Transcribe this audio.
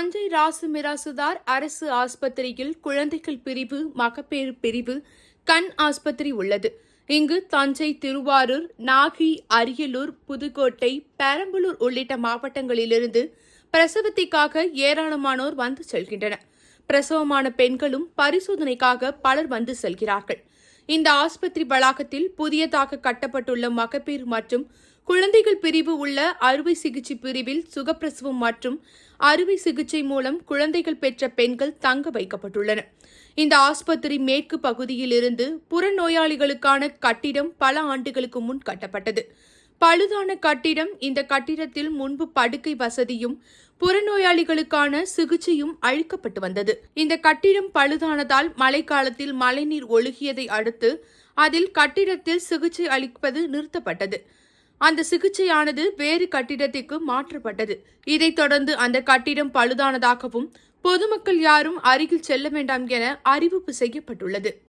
தஞ்சை ராசு மிராசுதார் அரசு ஆஸ்பத்திரியில் குழந்தைகள் பிரிவு மகப்பேறு பிரிவு கண் ஆஸ்பத்திரி உள்ளது. இங்கு தஞ்சை திருவாரூர் நாகை அரியலூர் புதுக்கோட்டை பெரம்பலூர் உள்ளிட்ட மாவட்டங்களிலிருந்து பிரசவத்திற்காக ஏராளமானோர் வந்து செல்கின்றனர். பிரசவமான பெண்களும் பரிசோதனைக்காக பலர் வந்து செல்கிறார்கள். இந்த ஆஸ்பத்திரி வளாகத்தில் புதியதாக கட்டப்பட்டுள்ள மகப்பேறு மற்றும் குழந்தைகள் பிரிவு உள்ள அறுவை சிகிச்சை பிரிவில் சுகப்பிரசவம் மற்றும் அறுவை சிகிச்சை மூலம் குழந்தைகள் பெற்ற பெண்கள் தங்க வைக்கப்பட்டுள்ளனர். இந்த ஆஸ்பத்திரி மேற்கு பகுதியில் இருந்து புறநோயாளிகளுக்கான கட்டிடம் பல ஆண்டுகளுக்கு முன் கட்டப்பட்டது. பழுதான கட்டிடம் இந்த கட்டிடத்தில் முன்பு படுக்கை வசதியும் புறநோயாளிகளுக்கான சிகிச்சையும் அழிக்கப்பட்டு வந்தது. இந்த கட்டிடம் பழுதானதால் மழைக்காலத்தில் மழைநீர் ஒழுகியதை அடுத்து அதில் கட்டிடத்தில் சிகிச்சை அளிப்பது நிறுத்தப்பட்டது. அந்த சிகிச்சையானது வேறு கட்டிடத்திற்கு மாற்றப்பட்டது. இதைத் தொடர்ந்து அந்த கட்டிடம் பழுதானதாகவும் பொதுமக்கள் யாரும் அருகில் செல்ல வேண்டாம் என அறிவிப்பு செய்யப்பட்டுள்ளது.